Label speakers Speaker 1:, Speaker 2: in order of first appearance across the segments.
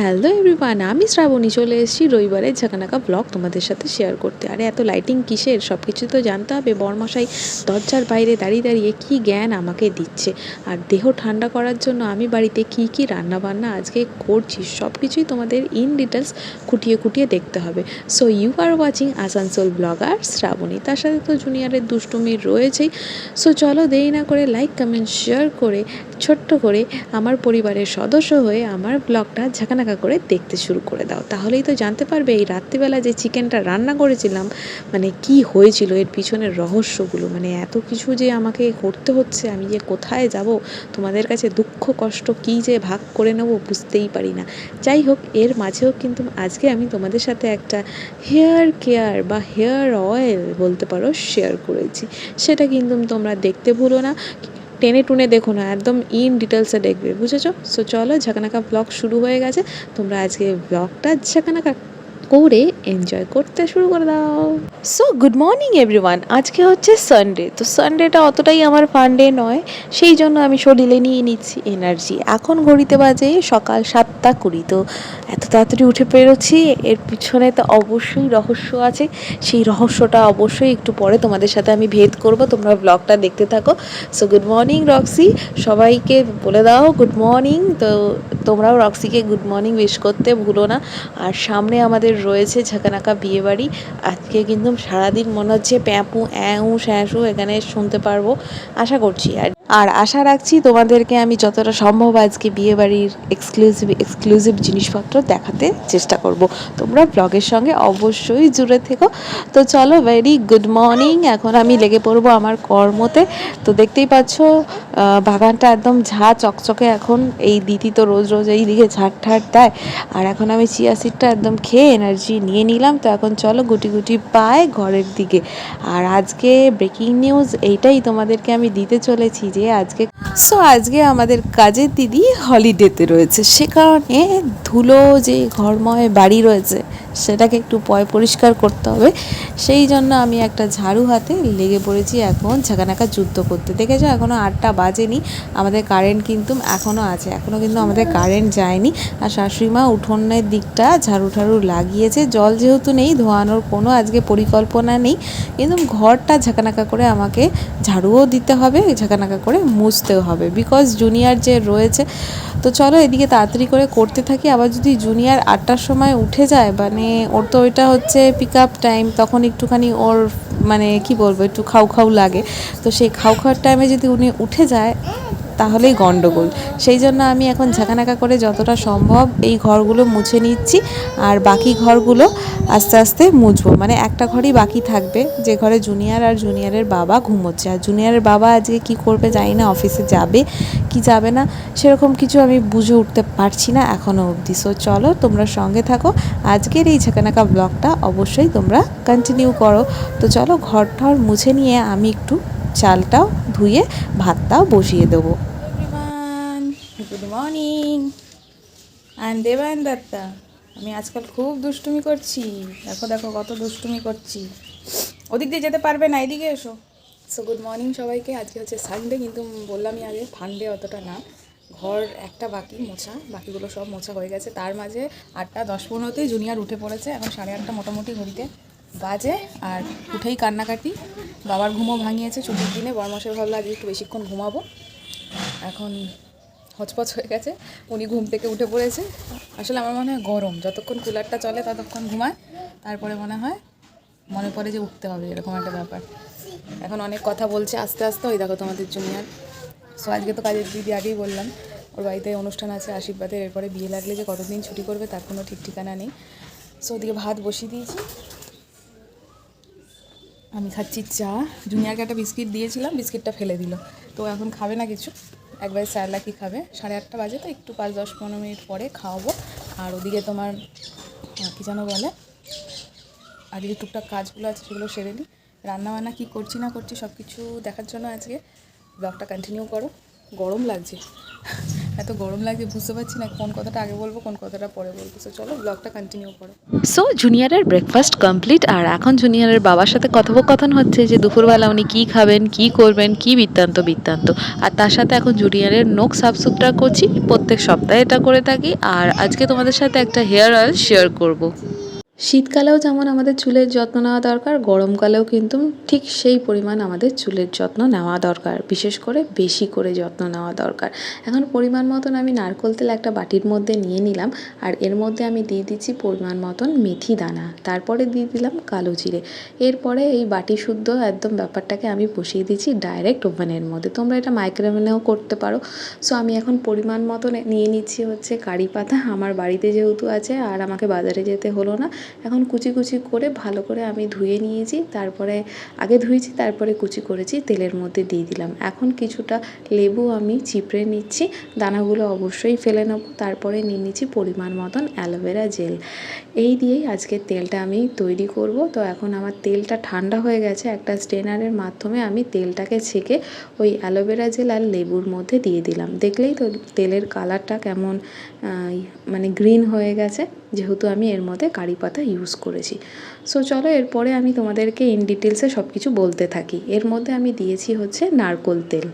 Speaker 1: Hello everyone আমি শ্রাবণী, চলে এসেছি রবিবারের ঝাঁকানাকা ব্লগ তোমাদের সাথে শেয়ার করতে। আরে, এত লাইটিং কিসের? সব কিছু তো জানতে হবে। বরমশাই দরজার বাইরে দাঁড়িয়ে দাঁড়িয়ে কী জ্ঞান আমাকে দিচ্ছে? আর দেহ ঠান্ডা করার জন্য আমি বাড়িতে কী কী রান্নাবান্না আজকে করছি সব কিছুই তোমাদের ইন ডিটেলস খুঁটিয়ে খুঁটিয়ে দেখতে হবে। So you are watching Asansol blogger Shrabani. তার সাথে তো জুনিয়রের দুষ্টুমি রয়েছেই। সো চলো দেরি না করে লাইক কমেন্ট শেয়ার করে ছোট্ট করে আমার পরিবারের সদস্য হয়ে আমার ব্লগটা ঝাঁকানাকা করে দেখতে শুরু করে দাও। তাহলেই তো জানতে পারবে, এই রাত্রিবেলা যে চিকেনটা রান্না করেছিলাম মানে কি হয়েছিল, এর পিছনের রহস্যগুলো মানে এত কিছু যে আমাকে করতে হচ্ছে, আমি যে কোথায় যাব, তোমাদের কাছে দুঃখ, কষ্ট কি যে ভাগ করে নেব বুঝতেই পারি না। যাই হোক, এর মাঝেও কিন্তু আজকে আমি তোমাদের সাথে একটা হেয়ার কেয়ার বা হেয়ার অয়েল বলতে পারো, শেয়ার করেছি। সেটা কিন্তু তোমরা দেখতে ভুলো না টেনে টুনে দেখো না, একদম ইন ডিটেলসে দেখবে, বুঝেছ? সো চলো ঝাঁকানাকা ব্লগ শুরু হয়ে গেছে। তোমরা আজকে ব্লগটা ঝাঁকানাকা করে এনজয় করতে শুরু করে দাও। সো গুড মর্নিং এভরিওয়ান আজকে হচ্ছে সানডে তো সানডেটা অতটাই আমার ফান্ডে নয়। সেই জন্য আমি শরীরে নিয়ে নিচ্ছি এনার্জি এখন ঘড়িতে বাজে সকাল সাতটা কুড়ি। তো এত তাড়াতাড়ি উঠে পেরোচ্ছি এর পিছনে তো অবশ্যই রহস্য আছে। সেই রহস্যটা অবশ্যই একটু পরে তোমাদের সাথে আমি ভেদ করব। তোমরা ব্লগটা দেখতে থাকো। সো গুড মর্নিং রক্সি সবাইকে বলে দাও গুড মর্নিং তো তোমরাও রক্সিকে গুড মর্নিং উইশ করতে ভুলো না। আর সামনে আমাদের রয়েছে ঝাঁকানাকা বিয়েবাড়ি। আজকে কিন্তু সারাদিন মনে হচ্ছে প্যাঁপু অ্যাঁ শ্যাঁসু এখানে শুনতে পারব। আশা করছি। আর আর আশা রাখছি তোমাদেরকে আমি যতটা সম্ভব আজকে বিয়েবাড়ির এক্সক্লুসিভ এক্সক্লুসিভ জিনিসপত্র দেখাতে চেষ্টা করব। তোমরা ব্লগের সঙ্গে অবশ্যই জুড়ে থেকো। তো চলো ভেরি গুড মর্নিং এখন আমি লেগে পড়ব আমার কর্মতে। তো দেখতেই পাচ্ছ বাগানটা একদম ঝা চকচকে এখন। এই দিদি তো রোজ রোজ এই দিকে ঝাড় ঠাট দেয়। আর এখন আমি চিয়া সিটটা একদম খেয়ে এনার্জি নিয়ে নিলাম। তো এখন চলো গুটি গুটি পায় ঘরের দিকে। আর আজকে ব্রেকিং নিউজ এইটাই তোমাদেরকে আমি দিতে চলেছি যে আজকে সো আজকে আমাদের কাজের দিদি হলিডেতে রয়েছে। সে কারণে ধুলো যে ঘরময় বাড়ি রয়েছে সেটাকে একটু পয় পরিষ্কার করতে হবে। সেই জন্য আমি একটা ঝাড়ু হাতে লেগে পড়েছি এখন ঝাঁকানাকা যুদ্ধ করতে। দেখেছ? এখনও আটটা বাজেনি। আমাদের কারেন্ট কিন্তু এখনও আছে। এখনও কিন্তু আমাদের কারেন্ট যায়নি। আর শাশুড়িমা উঠোনের দিকটা ঝাড়ু ঠাড়ু লাগিয়েছে। জল যেহেতু নেই, ধোয়ানোর কোনো আজকে পরিকল্পনা নেই। কিন্তু ঘরটা ঝাঁকানাকা করে আমাকে ঝাড়ুও দিতে হবে ঝাঁকানাকা করে মুছতেও হবে। বিকজ জুনিয়র যে রয়েছে, তো চলো এদিকে তাড়াতাড়ি করে করতে থাকি। আবার যদি জুনিয়র আটটার সময় উঠে যায় মানে ওর তো ওইটা হচ্ছে পিক আপ টাইম তখন একটুখানি ওর মানে কি বলব, একটু খাও খাও লাগে। তো সেই খাও খাওয়ার টাইমে যদি উনি উঠে যায় তাহলেই গন্ডগোল। সেই জন্য আমি এখন ঝাঁকানাকা করে যতটা সম্ভব এই ঘরগুলো মুছে নিচ্ছি আর বাকি ঘরগুলো আস্তে আস্তে মুছবো। মানে একটা ঘরই বাকি থাকবে। যে ঘরে জুনিয়র আর জুনিয়রের বাবা ঘুমোচ্ছে। আর জুনিয়রের বাবা আজকে কি করবে জানি না, অফিসে যাবে কি যাবে না, সেরকম কিছু আমি বুঝে উঠতে পারছি না এখনও অবধি। সো চলো তোমরা সঙ্গে থাকো। আজকের এই ঝাঁকানাকা ব্লগটা অবশ্যই তোমরা কন্টিনিউ করো। তো চলো ঘর ঠর মুছে নিয়ে আমি একটু চালটাও ধুয়ে, ভাতটাও বসিয়ে দেবো।
Speaker 2: Good morning and Debayan Dutta আমি আজকাল খুব দুষ্টুমি করছি। দেখো দেখো, কত দুষ্টুমি করছি। ওদিক দিয়ে যেতে পারবে না, এদিকে এসো। সো গুড মর্নিং সবাইকে। আজকে হচ্ছে সানডে কিন্তু বললামই আগে ফান্ডে অতটা না। ঘর একটা বাকি, মোছা। বাকিগুলো সব মোছা হয়ে গেছে। তার মাঝে আটটা, দশ পনেরোতেই জুনিয়র উঠে পড়েছে। এখন সাড়ে আটটা মোটামুটি ঘড়িতে। বাজে আর উঠেই কান্নাকাটি। বাবার ঘুমও ভাঙিয়েছে, ছুটির দিনে। বরমাসের ভাবলো, আজকে একটু বেশিক্ষণ ঘুমাবো। এখন হচপচ হয়ে গেছে। উনি ঘুম থেকে উঠে পড়েছে। আসলে আমার মনে হয় গরম। যতক্ষণ কুলারটা চলে, ততক্ষণ ঘুমায়। তারপরে মনে হয় মনে পড়ে যে উঠতে হবে, এরকম একটা ব্যাপার। এখন অনেক কথা বলছে আস্তে আস্তে। ওই দেখো তোমাদের জুনিয়র। সো আজকে তো কাজের দিদি আগেই বললাম, ওর বাড়িতে অনুষ্ঠান আছে আশীর্বাদের। এরপরে বিয়ে লাগলে যে কতদিন ছুটি করবে তার কোনো ঠিক ঠিকানা নেই। সো ওদিকে ভাত বসিয়ে দিয়েছি। আমি খাচ্ছি চা। জুনিয়রকে একটা বিস্কিট দিয়েছিলাম, বিস্কিটটা ফেলে দিল। তো এখন খাবে না কিছু। একবার স্যারলাকি খাবে? সাড়ে আটটা বাজে তো, একটু পাঁচ দশ পনেরো মিনিট পরে খাওয়াবো। আর ওদিকে তোমার কী যেন বলে? আর যে টুকটাক কাজগুলো আছে, সেগুলো সেরে নিই রান্নাবান্না কী করছি না করছি সব কিছু দেখার জন্য আজকে। ব্লগটা কন্টিনিউ করো। গরম লাগছে। এত গরম লাগছে, বুঝতে পারছি না কোন কথাটা আগে বলব, কোন কথাটা পরে বলব। তো চলো ব্লগটা কন্টিনিউ করো।
Speaker 1: সো জুনিয়রের ব্রেকফাস্ট কমপ্লিট আর এখন জুনিয়রের বাবার সাথে কথোপকথন হচ্ছে যে, দুপুরবেলা উনি কী খাবেন, কী করবেন, কী বৃত্তান্ত বৃত্তান্ত। আর তার সাথে এখন জুনিয়রের নোক সাফ সুতরা করছি, প্রত্যেক সপ্তাহে এটা করে থাকি। আর আজকে তোমাদের সাথে একটা হেয়ার অয়েল শেয়ার করব। শীতকালেও যেমন আমাদের চুলের যত্ন নেওয়া দরকার, গরমকালেও কিন্তু ঠিক সেই পরিমাণ আমাদের চুলের যত্ন নেওয়া দরকার। বিশেষ করে বেশি করে যত্ন নেওয়া দরকার। এখন পরিমাণ মতন আমি নারকোল তেল একটা বাটির মধ্যে নিয়ে নিলাম, আর এর মধ্যে আমি দিয়ে দিচ্ছি পরিমাণ মতন মেথি দানা। তারপরে দিয়ে দিলাম কালো জিরে। এরপরে এই বাটি শুদ্ধ একদম ব্যাপারটাকে আমি বসিয়ে দিচ্ছি ডাইরেক্ট ওভেনের মধ্যে। তোমরা এটা মাইক্রোওভেনেও করতে পারো। সো আমি এখন পরিমাণ মতন নিয়ে নিচ্ছি হচ্ছে কারি পাতা। আমার বাড়িতে যেহেতু আছে, আর আমাকে বাজারে যেতে হলো না এখন কুচি কুচি করে ভালো করে আমি ধুয়ে নিয়েছি, তারপরে আগে ধুয়েছি, তারপরে কুচি করেছি, তেলের মধ্যে দিয়ে দিলাম। এখন কিছুটা লেবু আমি চিপড়ে নিচ্ছি, দানাগুলো অবশ্যই ফেলে নেব, তারপরে নিয়ে নিচ্ছি পরিমাণ মতন অ্যালোভেরা জেল। এই দিয়েই আজকে তেলটা আমি তৈরি করব। তো এখন আমার তেলটা ঠান্ডা হয়ে গেছে, একটা স্ট্রেনারের মাধ্যমে আমি তেলটাকে ছেঁকে ওই অ্যালোভেরা জেল আর লেবুর মধ্যে দিয়ে দিলাম। দেখলেই তো তেলের কালারটা কেমন মানে গ্রিন হয়ে গেছে। যেহেতু আমি এর মধ্যে কারি পাতা ইউজ করেছি। সো চলো এরপরে আমি তোমাদেরকে ইন ডিটেলসে সব কিছু বলতে থাকি। এর মধ্যে আমি দিয়েছি হচ্ছে নারকোল তেল।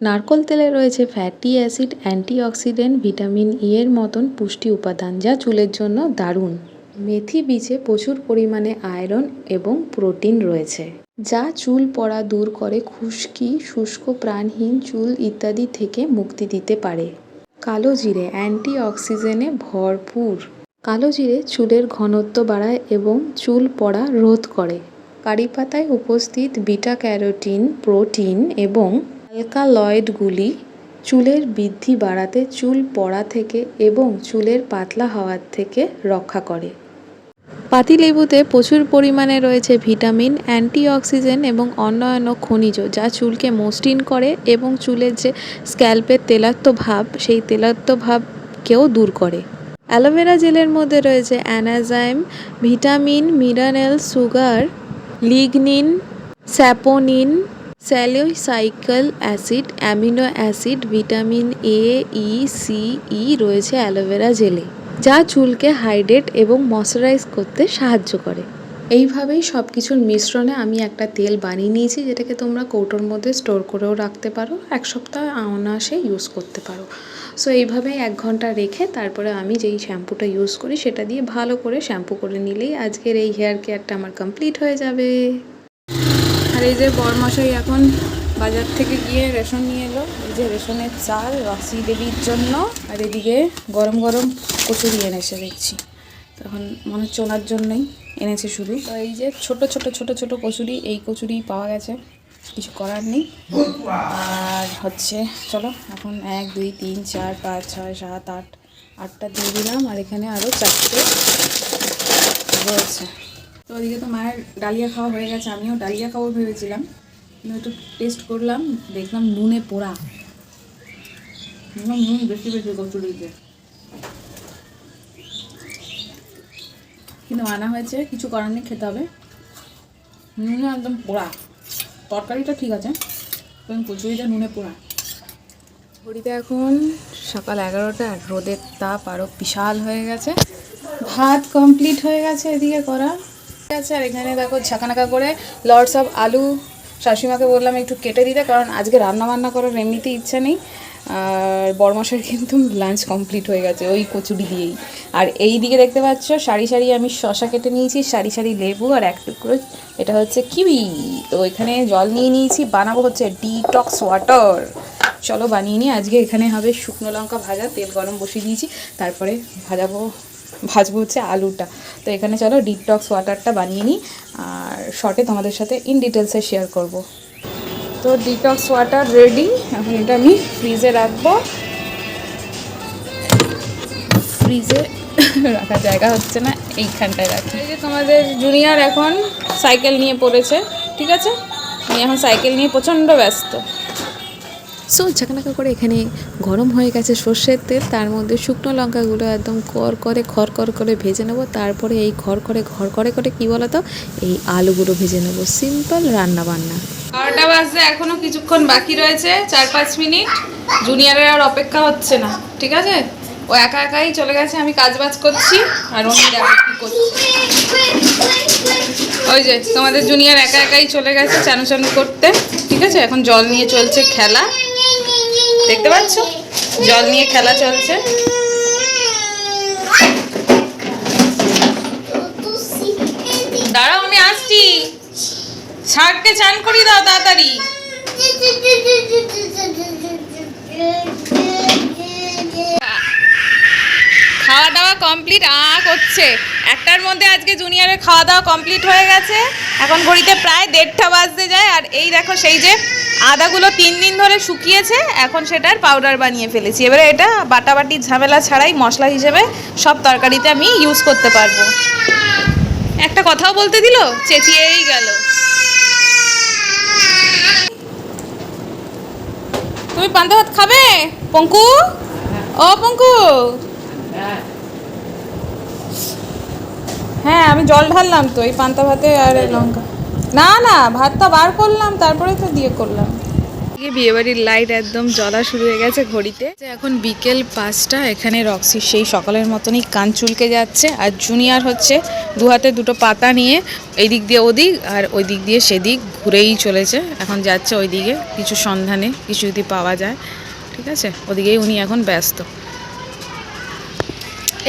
Speaker 1: নারকোল তেলে রয়েছে fatty acid antioxidant vitamin E এর মতন পুষ্টি উপাদান যা চুলের জন্য দারুণ। মেথি বীজে প্রচুর পরিমাণে আয়রন এবং প্রোটিন রয়েছে। যা চুল পড়া দূর করে খুশকি, শুষ্ক প্রাণহীন চুল ইত্যাদি থেকে মুক্তি দিতে পারে। কালো জিরে অ্যান্টি অক্সিজেনে ভরপুর। কালো জিরে চুলের ঘনত্ব বাড়ায় এবং চুল পড়া রোধ করে। কারি পাতায় উপস্থিত বিটা ক্যারোটিন, প্রোটিন এবং অ্যালকালয়েডগুলি চুলের বৃদ্ধি বাড়াতে চুল পড়া থেকে এবং চুলের পাতলা হওয়ার থেকে রক্ষা করে। পাতিলেবুতে প্রচুর পরিমাণে রয়েছে ভিটামিন অ্যান্টিঅক্সিডেন্ট এবং অন্যান্য খনিজ যা চুলকে মসৃণ করে এবং চুলের যে স্ক্যাল্পের তেলাত্ম ভাব, সেই তেলাত্ম ভাবকেও দূর করে। অ্যালোভেরা জেলের মধ্যে রয়েছে enzyme, vitamin, mineral, sugar, lignin, saponin, salicylic acid, amino acid, vitamin A E C E রয়েছে অ্যালোভেরা জেলে, যা চুলকে হাইড্রেট এবং ময়শ্চারাইজ করতে সাহায্য করে। এইভাবেই সব কিছুর মিশ্রণে আমি একটা তেল বানিয়ে নিয়েছি, যেটাকে তোমরা কৌটোর মধ্যে স্টোর করেও রাখতে পারো, এক সপ্তাহ অনায়াসে ইউজ করতে পারো। সো এইভাবেই এক ঘণ্টা রেখে তারপরে আমি যেই শ্যাম্পুটা ইউজ করি, সেটা দিয়ে ভালো করে শ্যাম্পু করে নিলেই আজকের এই হেয়ার কেয়ারটা আমার কমপ্লিট হয়ে যাবে।
Speaker 2: আর এই যে বরমশাই এখন বাজার থেকে গিয়ে রেশন নিয়ে এলো। এই যে রেশনের চাল রক্সি দেবীর জন্য। আর এদিকে গরম গরম কচুরি এনেছে দেখছি। তখন মনে চলার জন্যই এনেছে শুধু। তো এই যে ছোট ছোট ছোট ছোট কচুরি, এই কচুরি পাওয়া গেছে। কিছু করার নেই। আর হচ্ছে, চলো, এখন এক, দুই, তিন, চার, পাঁচ, ছয়, সাত, আট, আটটা দিয়ে দিলাম, আর এখানে আরও চারটে রয়েছে। তো ওদিকে তো মায়ের ডালিয়া খাওয়া হয়ে গেছে, আমিও ডালিয়া খাব ভেবেছিলাম, কিন্তু একটু টেস্ট করলাম, দেখলাম নুনে পোড়া। নুন বেশি বেশি কচুরিতে। কিন্তু আনা হয়েছে, কিছু করার নেই, খেতে হবে। নুনে একদম পোড়া। তরকারিটা ঠিক আছে কচুরিটা নুনে পোড়া। ঘড়িতে এখন সকাল এগারোটা রোদের তাপ আরও বিশাল হয়ে গেছে। ভাত কমপ্লিট হয়ে গেছে এদিকে করা। ঠিক আছে, আর এখানে দেখো ঝাঁকানাকা করে লর্ডস অফ আলু, শাশুড়িমাকে বললাম একটু কেটে দিতে, কারণ আজকে রান্না বান্না করার এমনিতে ইচ্ছা নেই। আর বড়মশার কিন্তু লাঞ্চ কমপ্লিট হয়ে গেছে, ওই কচুরি দিয়েই। আর এই দিকে দেখতে পাচ্ছ, সারি সারি আমি শশা কেটে নিয়েছি, সারি সারি লেবু আর এক টুকরো, এটা হচ্ছে কিউই। তো এখানে জল নিয়ে নিয়েছি, বানাবো হচ্ছে ডিটক্স ওয়াটার চলো বানিয়ে নিই, আজকে এখানে হবে শুকনো লঙ্কা ভাজা, তেল গরম বসিয়ে দিয়েছি, তারপরে ভাজাবো, ভাজবো হচ্ছে আলুটা। তো এখানে চলো ডিটক্স ওয়াটারটা বানিয়ে নিই, আর শর্টে তোমাদের সাথে ইন ডিটেলসে শেয়ার করব। তো ডিটক্স ওয়াটার রেডি এখন এটা আমি ফ্রিজে রাখব। ফ্রিজে রাখার জায়গা হচ্ছে না, এইখানটায় রাখি। এই যে তোমাদের জুনিয়র এখন সাইকেল নিয়ে পড়েছে, ঠিক আছে? আমি এখন সাইকেল নিয়ে প্রচণ্ড ব্যস্ত।
Speaker 1: সো ঝাঁকানাকা করে এখানে গরম হয়ে গেছে সর্ষের তেল, তার মধ্যে শুকনো লঙ্কাগুলো একদম কর করে খর কর করে ভেজে নেব। তারপরে এই খর করে, ঘর করে করে কি বলতো? এই আলুগুলো ভেজে নেব। সিম্পল রান্না বান্না।
Speaker 2: বারোটা বাজতে এখনও কিছুক্ষণ বাকি রয়েছে, চার পাঁচ মিনিট। জুনিয়রের আর অপেক্ষা হচ্ছে না, ঠিক আছে? ও একা একাই চলে গেছে, আমি কাজ বাজ করছি, আর উনি দেখো কি করছে। ওই যে, তোমাদের জুনিয়র একা একাই চলে গেছে চানু চানু করতে। ঠিক আছে? এখন জল নিয়ে চলছে খেলা। দেখতে পাচ্ছ? জল নিয়ে খেলা চলছে। দাঁড়াও, আমি আসছি। শার্টকে চান করিয়ে দাও তাড়াতাড়ি। কমপ্লিট আ করছে একটার মধ্যে আজকে জুনিয়রের খাওয়া দাওয়া কমপ্লিট হয়ে গেছে। এখন ঘড়িতে প্রায় দেড়টা বাজতে যায়। আর এই দেখো সেই যে আদাগুলো তিন দিন ধরে শুকিয়েছে, এখন সেটার পাউডার বানিয়ে ফেলেছি। এবারে এটা বাটাবাটি ঝামেলা ছাড়াই মশলা হিসেবে সব তরকারিতে আমি ইউজ করতে পারব। একটা কথাও বলতে দিল? চেঁচিয়েই গেল। তুমি পান্তা ভাত খাবে? পঙ্কু? ও পঙ্কু? হ্যাঁ আমি জল ঢাললাম তো এই পান্তা ভাতে আর এই লঙ্কা। না না ভাতটা বার করলাম তারপরে তো দিয়ে করলাম। বিয়ে বাড়ির লাইট একদম জ্বলা শুরু হয়ে গেছে ঘড়িতে। এখন বিকেল পাঁচটা এখানে রক্সি সেই সকালের মতনই কান চুলকে যাচ্ছে আর জুনিয়র হচ্ছে দু হাতে দুটো পাতা নিয়ে এই দিক দিয়ে ওদিক আর ওই দিক দিয়ে সেদিক ঘুরেই চলেছে। এখন যাচ্ছে ওই দিকে কিছু সন্ধানে কিছু যদি পাওয়া যায় ঠিক আছে? ওদিকেই উনি এখন ব্যস্ত।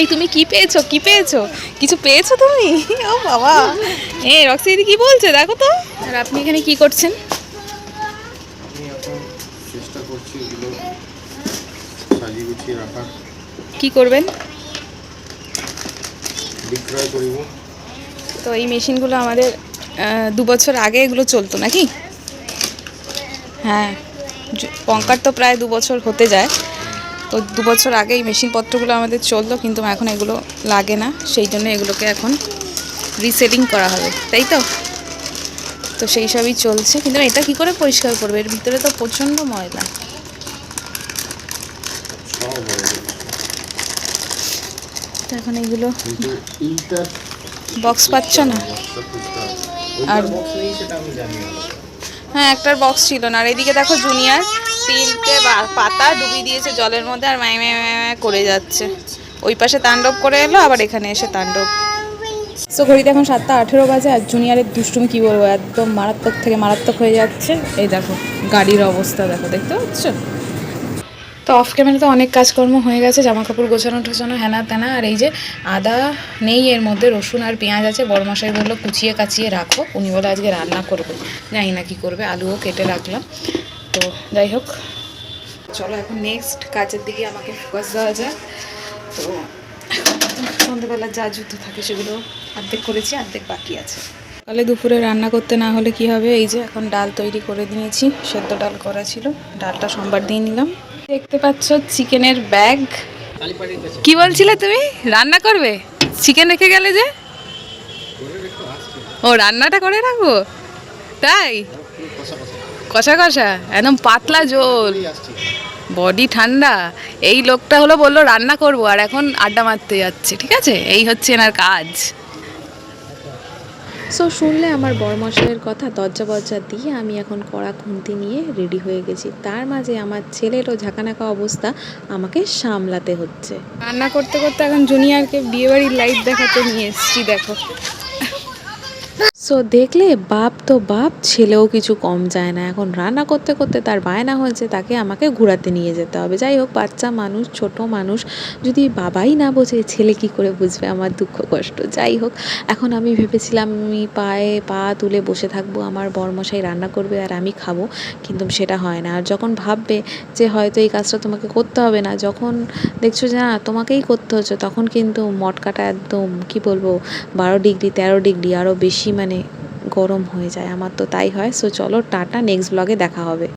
Speaker 2: এই তুমি কি পেয়েছ? কি পেয়েছ? কিছু পেয়েছ তুমি? ও বাবা। এ রক্সি দিদি কি বলছে? দেখো তো। আর আপনি এখানে কি করছেন?
Speaker 3: চেষ্টা করছি এগুলো সাজিয়ে গুছিয়ে রাখার।
Speaker 2: কি করবেন?
Speaker 3: বিক্রয় করিব।
Speaker 2: তো এই মেশিনগুলো আমাদের দু বছর আগে এগুলো চলতো নাকি? হ্যাঁ। পঙ্কার তো প্রায় দু বছর হতে যায়। তো দু বছর আগে এই মেশিনপত্রগুলো আমাদের চলতো কিন্তু এখন এগুলো লাগে না। সেই জন্য এগুলোকে এখন রিসেটিং করা হবে তাই তো? তো সেই সবই চলছে। কিন্তু এটা কি করে পরিষ্কার করবে? এর ভিতরে তো প্রচণ্ড ময়লা। এখন এগুলো বক্স পাচ্ছ না? আর- হ্যাঁ একটার বক্স ছিল না। আর এদিকে দেখো জুনিয়র তিনটে পাতা ডুবিয়ে দিয়েছে জলের মধ্যে আর মাই মাই মাই করে যাচ্ছে। ওই পাশে তাণ্ডব করে এলো, আবার এখানে এসে তাণ্ডব। তো ঘড়িতে এখন সাতটা আঠেরো বাজে আর জুনিয়রের দুষ্টুমি কী বলব, একদম মারাত্মক থেকে মারাত্মক হয়ে যাচ্ছে। এই দেখো, গাড়ির অবস্থা দেখো, দেখতে পাচ্ছ? তো অফ ক্যামেরাতে অনেক কাজকর্ম হয়ে গেছে জামা কাপড় গোছানো টোছানো হ্যানা ত্যানা আর এই যে আদা নেই, এর মধ্যে রসুন আর পেঁয়াজ আছে বড় মশাই বলল কুচিয়ে কাচিয়ে রাখো, উনি বলে আজকে রান্না করবে। জানি না কি করবে, আলুও কেটে রাখলাম। তো যাই হোক। চলো এখন নেক্সট কাজের দিকে আমাকে ফোকাস দেওয়া যায় তো সন্ধ্যেবেলা যা যুদ্ধ থাকে সেগুলো অর্ধেক করেছি অর্ধেক বাকি আছে। সকালে দুপুরে রান্না করতে না হলে কি হবে? এই যে এখন ডাল তৈরি করে নিয়েছি সেদ্ধ ডাল করা ছিল। ডালটা সোমবার দিয়ে নিলাম। দেখতে পাচ্ছ চিকেনের ব্যাগ। কি বলছিলে তুমি? রান্না করবে? চিকেন রেখে গেলে যে? ও রান্নাটা করে রাখব? তাই? কষা কষা একদম পাতলা জোল বডি ঠান্ডা। এই লোকটা হলো বলল রান্না করব আর এখন আড্ডা মারতে যাচ্ছে ঠিক আছে? এই হচ্ছে এনার কাজ।
Speaker 1: সো শুনলে আমার বরমশাইয়ের কথা দরজা বজ্জা দিয়ে আমি এখন কড়া খুন্তি নিয়ে রেডি হয়ে গেছি। তার মাঝে আমার ছেলেরও ঝাঁকানাকা অবস্থা আমাকে সামলাতে হচ্ছে।
Speaker 2: রান্না করতে করতে এখন জুনিয়রকে বিয়েবাড়ির লাইট দেখাতে নিয়ে এসছি দেখো।
Speaker 1: সো দেখলে বাপ তো বাপ, ছেলেও কিছু কম যায় না। এখন রান্না করতে করতে তার বায়না হয়েছে, তাকে আমাকে ঘোরাতে নিয়ে যেতে হবে। যাই হোক, বাচ্চা মানুষ, ছোট মানুষ, যদি বাবাই না বোঝে, ছেলে কি করে বুঝবে? আমার দুঃখ কষ্ট। যাই হোক, এখন আমি ভেবেছিলাম আমি পায়ে পা তুলে বসে থাকব, আমার বরমশাই রান্না করবে আর আমি খাব, কিন্তু সেটা হয় না। আর যখন ভাববে যে হয়তো এই কাজটা তোমাকে করতে হবে না, যখন দেখছ যে না, তোমাকেই করতে হচ্ছে, তখন কিন্তু মটকাটা একদম, কি বলব, বারো ডিগ্রি, তেরো ডিগ্রি আরও বেশি মানে গরম হয়ে যায়। আমার তো তাই হয়। সো চলো টাটা নেক্সট ব্লগে দেখা হবে।